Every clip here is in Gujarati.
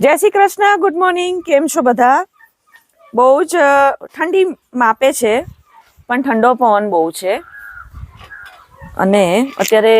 જય શ્રી કૃષ્ણ ગુડ મોર્નિંગ કેમ છો બધા? બહુ જ ઠંડી માપે છે, પણ ઠંડો પવન બહુ છે. અને અત્યારે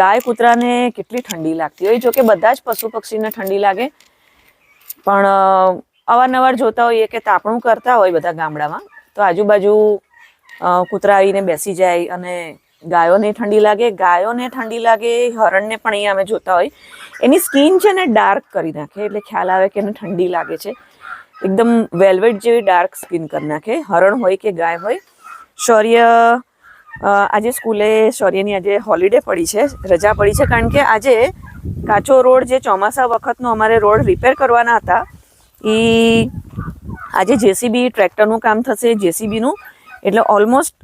ગાય કૂતરાને કેટલી ઠંડી લાગતી હોય, જોકે બધા જ પશુ પક્ષીને ઠંડી લાગે. પણ અવારનવાર જોતા હોઈએ કે તાપણું કરતા હોય બધા ગામડામાં, તો આજુબાજુ કૂતરા આવીને બેસી જાય અને ગાયોને ઠંડી લાગે, ગાયોને ઠંડી લાગે, હરણને પણ અહીંયા અમે જોતા હોય. એની સ્કીન છે ને ડાર્ક કરી નાખે, એટલે ખ્યાલ આવે કે એને ઠંડી લાગે છે. એકદમ વેલ્વેટ જેવી ડાર્ક સ્કિન કરી નાખે. હરણ હોય કે ગાય હોય. શૌર્ય આજે સ્કૂલે શૌર્યની આજે હોલિડે પડી છે, રજા પડી છે, કારણ કે આજે કાચો રોડ જે ચોમાસા વખતનો અમારે રોડ રિપેર કરવાના હતા એ આજે જેસીબી ટ્રેક્ટરનું કામ થશે, જેસીબીનું. એટલે ઓલમોસ્ટ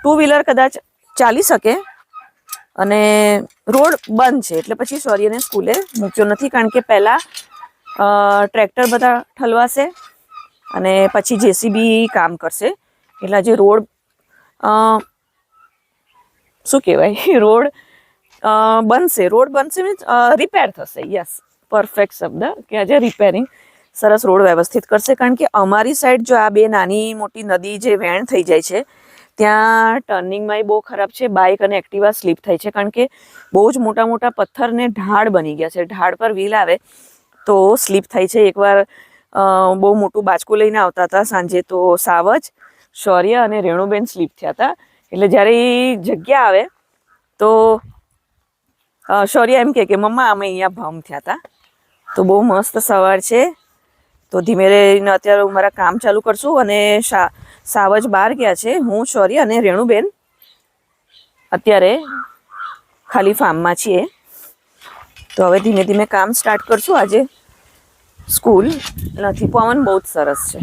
ટુ વ્હીલર કદાચ ચાલી શકે. અને રોડ બંધ છે, એટલે પછી શૌર્યને સ્કૂલે મૂક્યો નથી, કારણ કે પહેલાં ટ્રેક્ટર બધા ઠલવાશે અને પછી જેસીબી કામ કરશે. એટલે જે રોડ શું કહેવાય? રોડ બનશે. રોડ બનશે મીન્સ રિપેર થશે. યસ પરફેક્ટ શબ્દ. કે આજે રિપેરિંગ સરસ રોડ વ્યવસ્થિત કરશે. કારણ કે અમારી સાઈડ જો આ બે નાની મોટી નદી જે વેણ થઈ જાય છે ત્યાં ટર્નિંગમાં બહુ ખરાબ છે બાઇક અને એક્ટિવા સ્લીપ થાય છે, કારણ કે બહુ જ મોટા મોટા પથ્થરને ઢાળ બની ગયા છે. ઢાળ પર વ્હીલ આવે તો સ્લીપ થાય છે. એકવાર બહુ મોટું બાચકું લઈને આવતા હતા સાંજે તો સાવજ, શૌર્ય અને રેણુબેન સ્લીપ થયા હતા. એટલે જ્યારે એ જગ્યા આવે તો શૌર્ય એમ કહે કે, મમ્મા, અમે અહીંયા ભમ થયા હતા. તો બહુ મસ્ત સવાર છે. તો ધીમે રહીને અત્યારે હું મારા કામ ચાલુ કરશું અને શા સાવજ બહાર ગયા છે. હું શૌર્ય અને રેણુબેન અત્યારે ખાલી ફાર્મમાં છીએ. તો હવે ધીમે ધીમે કામ સ્ટાર્ટ કરશું. આજે સ્કૂલ નથી પવન બહુ જ સરસ છે.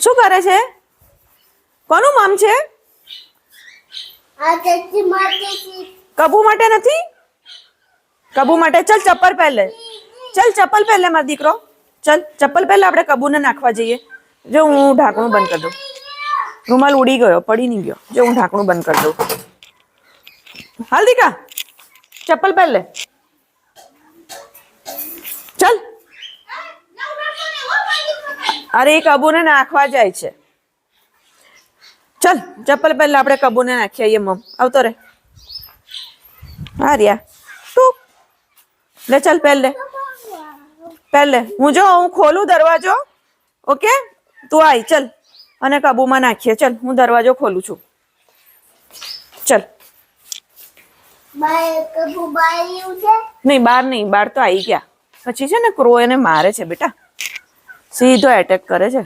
શું કરે છે? કોનું મામ છે. કબુ માટે નથી? કબુ માટે? ચલ ચપ્પલ પહેલે. ચલ ચપ્પલ પહેલે મારો દીકરો. ચલ ચપ્પલ પહેલે આપણે કબૂને નાખવા જઈએ. જો હું ઢાંકણું બંધ કરી દઉં. રૂમાલ ઉડી ગયો, પડી નહીં ગયો. જો હું ઢાંકણું બંધ કરી દઉં. હાલ દીકા, ચપ્પલ પહેલે ચલ. અરે, એ કબૂને નાખવા જાય છે. ચલ, ચપ્પલ પહેલા આપણે કબૂને નાખી આવીએ, મમ. આવતો રે. હા, રિયા. તું લે, ચાલ પહેલે પહેલે હું જો, હું ખોલું દરવાજો. ઓકે? તું આય ચલ. અને કાબુમાં નાખીએ. ચલ હું દરવાજો ખોલું છું. ચલ. નહીં બહાર નહીં બહાર તો આવી ગયા. પછી છે ને ક્રો એને મારે છે બેટા. સીધો એટેક કરે છે.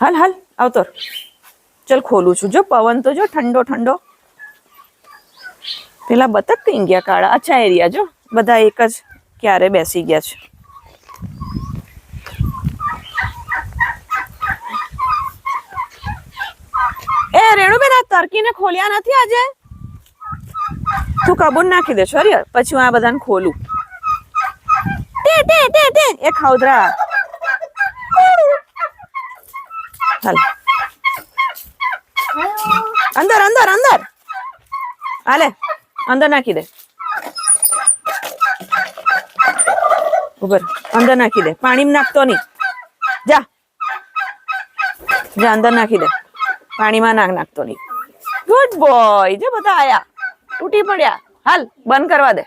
હાલ હાલ આવતો ચલ ખોલું છું. જો પવન તો જો ઠંડો ઠંડો. પેલા બતક કઈ ગયા કાળા? અચ્છા એરિયા જો. બધા એક જ ક્યારે બેસી ગયા છે એ રેણુબેન ખોલ્યા નથી આજે? તું કબૂલ નાખી દે, સોરી પછી હું આ બધાને ખોલું. તે તે તે તે. એ ખાવદરા ચાલ અંદર અંદર અંદર. હાલે. અંદર નાખી દે. ઉપર અંદર નાખી દે. પાણીમાં નાખતો નહીં. જા. જા, અંદર નાખી દે. પાણીમાં નાખ નાખતો નહીં. ગુડ બોય જે બધા આયા. તૂટી પડ્યા. હાલ બંધ કરવા દે.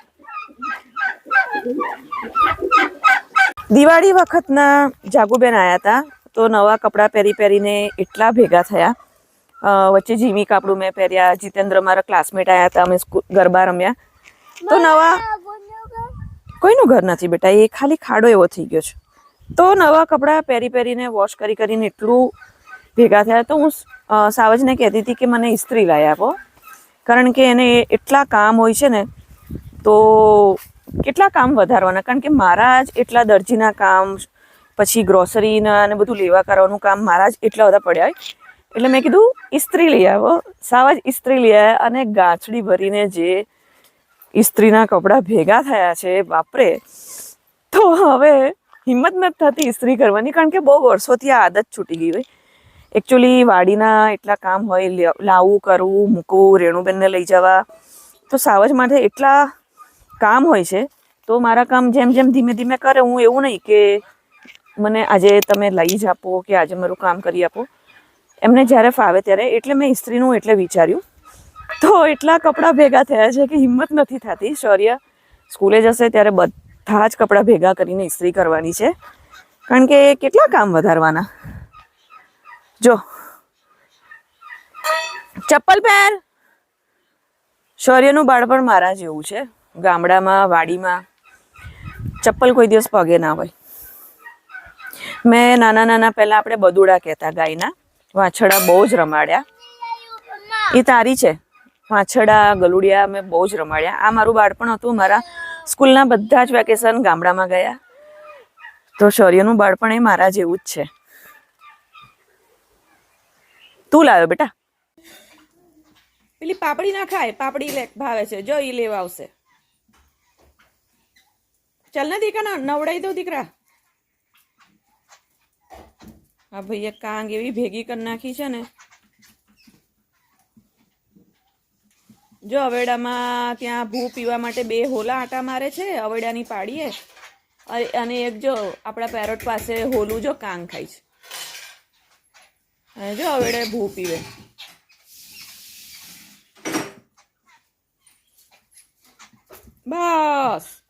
દિવાળી વખતના જાગુબેન આવ્યા હતા તો નવા કપડાં પહેરી પહેરીને એટલા ભેગા થયા. વચ્ચે જીમી કાપડું મેં પહેર્યા જીતેન્દ્ર મારા ક્લાસમેટ આવ્યા હતા અમે ગરબા રમ્યા. તો નવા કોઈનું ઘર નથી બેટા એ ખાલી ખાડો એવો થઈ ગયો છે. તો નવા કપડાં પહેરી પહેરીને વોશ કરી કરીને એટલું ભેગા થયા તો હું સાવજને કહેતી હતી કે મને ઇસ્ત્રી લાવી આપો કારણ કે એને એટલા કામ હોય છે ને, તો કેટલા કામ વધારવાના? કારણ કે મારા જ એટલા દરજીના કામ, પછી ગ્રોસરીના અને બધું લેવા કરવાનું કામ મારા જ એટલા બધા પડ્યા હોય. એટલે મેં કીધું, ઇસ્ત્રી લઈ આવો. સાવજ ઇસ્ત્રી લઈ આવ્યા અને ગાંછડી ભરીને જે ઇસ્ત્રીના કપડાં ભેગા થયા છે, બાપરે. તો હવે હિંમત નથી થતી ઇસ્ત્રી કરવાની, કારણ કે બહુ વર્ષોથી આ આદત છૂટી ગઈ હોય. એકચ્યુઅલી વાડીના એટલા કામ હોય લાવવું કરવું મૂકવું રેણુબેનને લઈ જવા. તો સાવજ માટે એટલા કામ હોય છે. તો મારા કામ જેમ જેમ ધીમે ધીમે કરે, હું એવું નહીં કે મને આજે તમે લઈ જ આપો કે આજે મારું કામ કરી આપો. એમને જ્યારે ફાવે ત્યારે, એટલે મેં ઇસ્ત્રીનું એટલે વિચાર્યું. તો એટલા કપડાં ભેગા થયા છે કે હિંમત નથી થતી. શૌર્ય સ્કૂલે જશે ત્યારે બધા જ કપડાં ભેગા કરીને ઇસ્ત્રી કરવાની છે. કારણ કે કેટલા કામ વધારવાના? જો. ચપ્પલ પહેર. શૌર્યનું બાળપણ મારા જેવું છે. ગામડામાં, વાડીમાં. ચપ્પલ કોઈ દિવસ પગે ના હોય. મેં નાના નાના પહેલા આપણે બદુડા કહેતા ગાયના. વાછડા બહુ જ રમાડ્યા. એ તારી છે. વાછડા ગલુડિયા મેં બહુ જ રમાડ્યા. આ મારું બાળપણ હતું. મારા સ્કૂલના બધા જ વેકેશન ગામડામાં ગયા. તો શૌર્યનું બાળપણ એ મારા જેવું જ છે. તું લાવ્યો બેટા. પેલી પાપડી ના ખાય, પાપડી લે, ભાવે છે. જો ઈ લેવા આવશે. ચાલ ને દીકરા નવડાઈ દો દીકરા. હા ભાઈએ કાંગ એવી ભેગી કરી નાખી છે ને. જો અવેડામાં ત્યાં ભૂ પીવા માટે બે હોલા આટા મારે છે, અવેડાની પાડીએ. અને એક જો આપણા પેરોટ પાસે હોલું જો કાંગ ખાય છે. અને જો અવેડે ભૂ પીવે. બસ.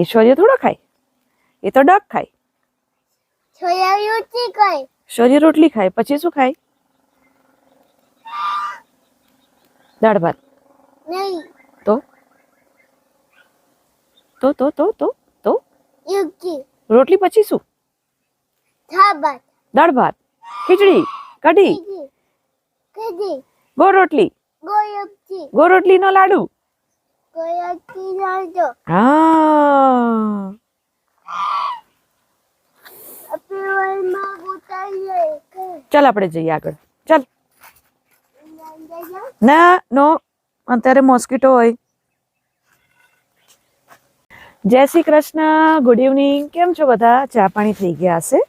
હા, ઈશ્વર્ય થોડો ખાય. એ તો ડક ખાય. છોયાયું છે ખાય. શૌર્ય રોટલી ખાય પછી શું ખાય? દાળ ભાત. નહીં. તો? તો તો તો તો તો? રોટલી પછી શું? થાબત દાળ ભાત ખીચડી કઢી. ગોળ રોટલી. ગોળ રોટલી. નો લાડુ. હા ચાલ આપણે જઈએ આગળ ચાલ ના નો અત્યારે મોસ્કીટો હોય જય શ્રી કૃષ્ણ。ગુડ ઇવનિંગ કેમ છો બધા? ચા પાણી થઈ ગયા હશે?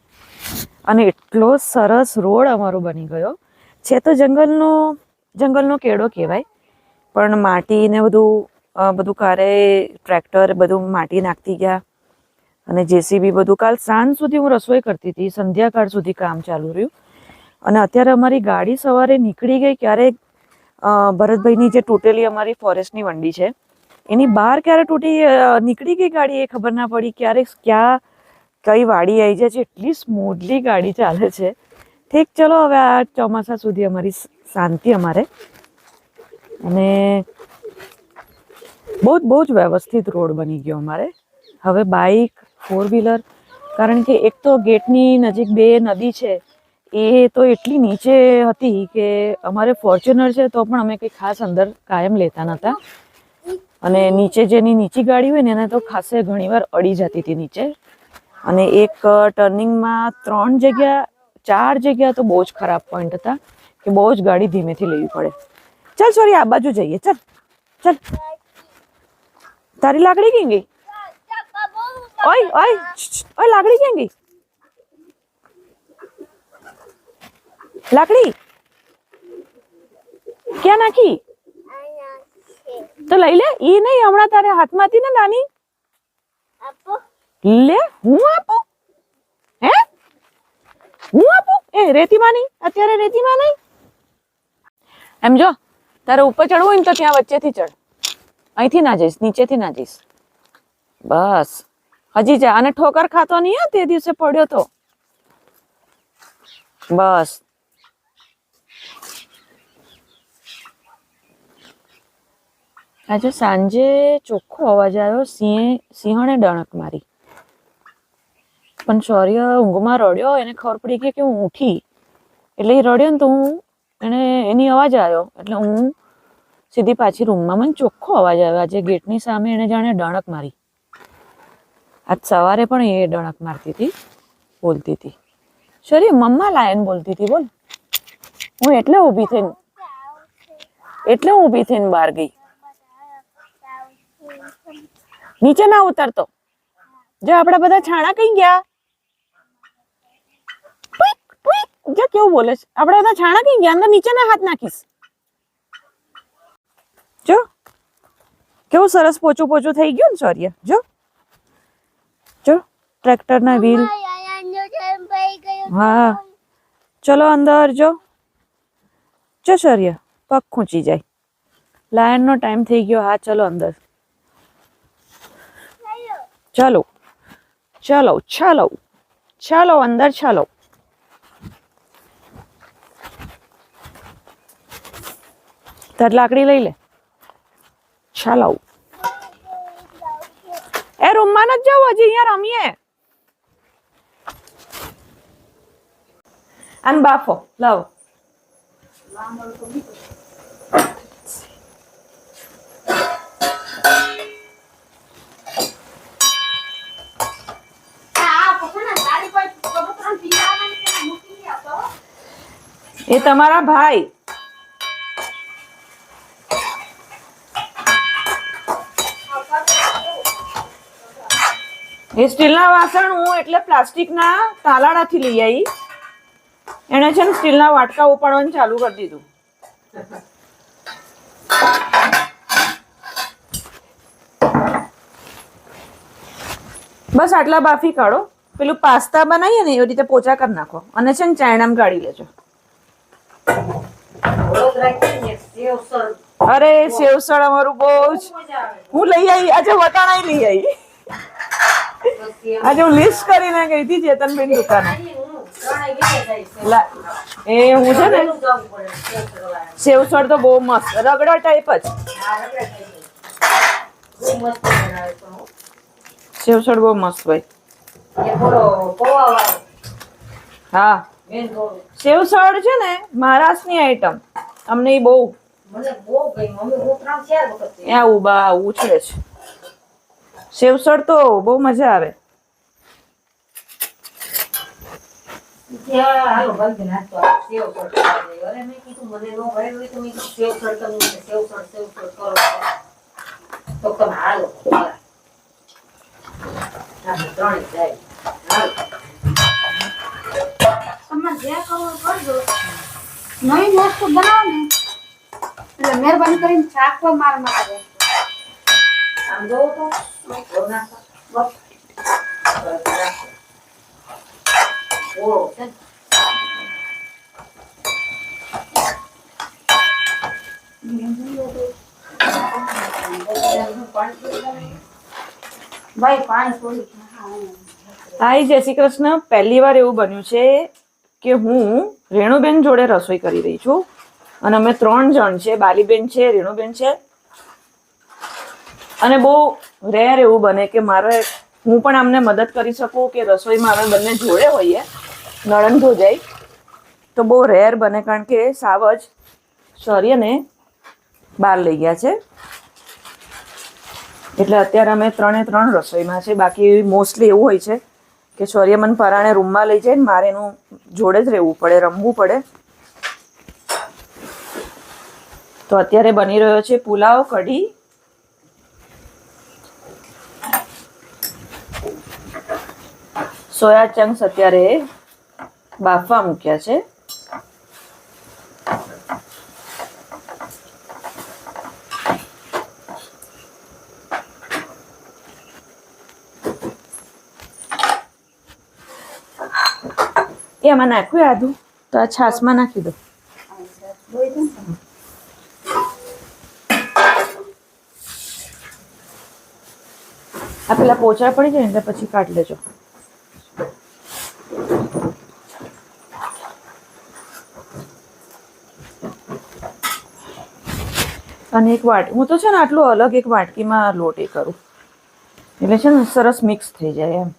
અને એટલો સરસ રોડ અમારો બની ગયો. છે તો જંગલનો જંગલનો કેળો કહેવાય. પણ માટી ને બધું બધું કારે, ટ્રેક્ટર બધું માટી નાખતી ગયા. અને જેસીબી બધું, કાલ સાંજ સુધી હું રસોઈ કરતી હતી, સંધ્યાકાળ સુધી કામ ચાલુ રહ્યું. અને અત્યારે અમારી ગાડી સવારે નીકળી ગઈ ક્યારે ભરતભાઈની જે તૂટેલી અમારી ફોરેસ્ટની વંડી છે, એની બહાર ક્યારે તૂટી નીકળી ગઈ ગાડી એ ખબર ના પડી. ક્યારે ક્યાં, કઈ વાડી આવી જાય છે, એટલી સ્મૂથલી ગાડી ચાલે છે. ઠીક, ચલો હવે આ ચોમાસા સુધી અમારી શાંતિ અમારે. અને બહુ જ બહુ જ વ્યવસ્થિત રોડ બની ગયો અમારે. હવે બાઇક ફોર વ્હીલર કારણ કે એક તો ગેટની નજીક બે નદી છે, એ તો એટલી નીચે હતી કે અમારે ફોર્ચ્યુનર છે તો પણ અમે કંઈ ખાસ અંદર કાયમ લેતા નહોતા. અને નીચે જેની નીચી ગાડી હોય ને, એને તો ખાસે ઘણીવાર અડી જતી હતી નીચે. અને એક ટર્નિંગમાં ત્રણ જગ્યા, ચાર જગ્યા તો બહુ જ ખરાબ પોઈન્ટ હતા કે બહુ જ ગાડી ધીમેથી લેવી પડે. ચાલ સોરી આ બાજુ જઈએ. ચાલ ચાલ. તારી લાકડી ક્યાં ગઈ? ઓય ઓય ઓય, લાકડી ક્યાં ગઈ? લાકડી? ક્યાં નાખી? તો લઈ લે, ઈ નહીં, હમણાં તારે હાથમાં હતી ને નાની. લે, હું આપું? હે? હું આપું? એ રેતીમાં નહીં અત્યારે રેતીમાં નહીં. એમ જો, તારે ઉપર ચડવું હોય ને તો ત્યાં વચ્ચેથી ચડ. અહીંથી ના જઈશ, નીચેથી ના જઈશ. બસ. હજી જા, અને ઠોકર ખાતો નહીં તે દિવસે પડ્યો તો. બસ. આજે સાંજે ચોખ્ખો અવાજ આવ્યો, સિંહે, સિંહણે ડણક મારી. પણ શૌર્ય ઊંઘમાં રડ્યો, એને ખબર પડી કે કે હું ઉઠી એટલે એ રડ્યો ને તો હું એને એની અવાજ આવ્યો, એટલે હું સીધી પાછી રૂમમાં મને ચોખ્ખો અવાજ આવ્યો. આજે ગેટની સામે એને જાણે ડણક મારી. આજ સવારે પણ એ ડણક મારતી હતી, બોલતી હતી. શરી મમ્મા લાયન બોલતી હતી, બોલ. હું એટલે ઊભી થઈને, એટલે હું ઊભી થઈને બહાર ગઈ. નીચે ના ઉતરતો. જો આપણે બધા છાણા કઈ ગયા. જો કેવું બોલે છે. આપણે બધા છાણા કઈ ગયા? અંદર નીચે ના હાથ નાખીશ. જો. કેવું સરસ પોચું પોચું થઈ ગયું ને શૌર્ય જો. જો. ટ્રેક્ટર ના વ્હીલ. હા. ચલો અંદર જો. જો શૌર્ય પગ ખૂંચી જાય. લાયન નો ટાઈમ થઈ ગયો. હા ચલો અંદર. ચલો. ચલો ચલો. ચલો અંદર ચલો. તાર લાકડી લઈ લે. ચાલો. એ રૂમમાં નથી જવું હજી અહીંયા રમીએ. અને બાફો લાવો. એ તમારા ભાઈ. એ સ્ટીલના વાસણ હું એટલે પ્લાસ્ટિકના તાલાડાથી લઈ આવી એણે છે ને સ્ટીલના વાટકા ઉપાડવાનું ચાલુ કરી દીધું. બસ આટલા બાફી કાઢો. પેલું પાસ્તા બનાવીએ ને એવી રીતે પોચા કરી નાખો. અને છે ને ચાયણામાં કાઢી લેજો. અરે સેવસળ અમારું બહુ જ હું લઈ આવી આજે વટાણા લઈ આવી આજે હું લિસ્ટ કરીને ગઈ હતી ચેતનબેન દુકાને. એ હું છે ને સેવસળ તો બહુ મસ્ત રગડા ટાઈપ જ. સેવસળ બહુ મસ્ત ભાઈ હા. સેવસળ છે ને મહારાષ્ટ્રની આઈટમ અમને એ બહુ. ત્યાં બા ઉછળે છે. સેવસળ તો બહુ મજા આવે. નવી વસ્તુ બનાવો ને એટલે મહેરબાની કરીને ચાખવા પાણી થોડી હાય, જય શ્રી કૃષ્ણ. પહેલી વાર એવું બન્યું છે કે હું રેણુબેન જોડે રસોઈ કરી રહી છું. અને અમે ત્રણ જણ છે, બાલીબેન છે, રેણુબેન છે. અને બહુ રેર એવું બને કે મારે, હું પણ આમને મદદ કરી શકું કે રસોઈમાં અમે બંને જોડે હોઈએ નળન ભોજાઈ તો બહુ રેર બને કારણ કે સાવ જ શૌર્યને બહાર લઈ ગયા છે. એટલે અત્યારે અમે ત્રણે ત્રણ રસોઈમાં છે. બાકી મોસ્ટલી એવું હોય છે કે શૌર્ય મને પરાણે રૂમમાં લઈ જાય ને મારે એનું જોડે જ રહેવું પડે, રમવું પડે. તો અત્યારે બની રહ્યો છે પુલાવ, કઢી સોયા ચંક્સ અત્યારે બાફવા મૂક્યા છે. એમાં નાખ્યું આદું? તો આ છાશમાં નાખી દો. આ પેલા પોચા પડી જાય એટલે પછી કાઢ લેજો. અને એક વાટ, હું તો છે ને આટલું અલગ એક વાટકીમાં લોટ એ કરું. એટલે છે ને સરસ મિક્સ થઈ જાય એમ.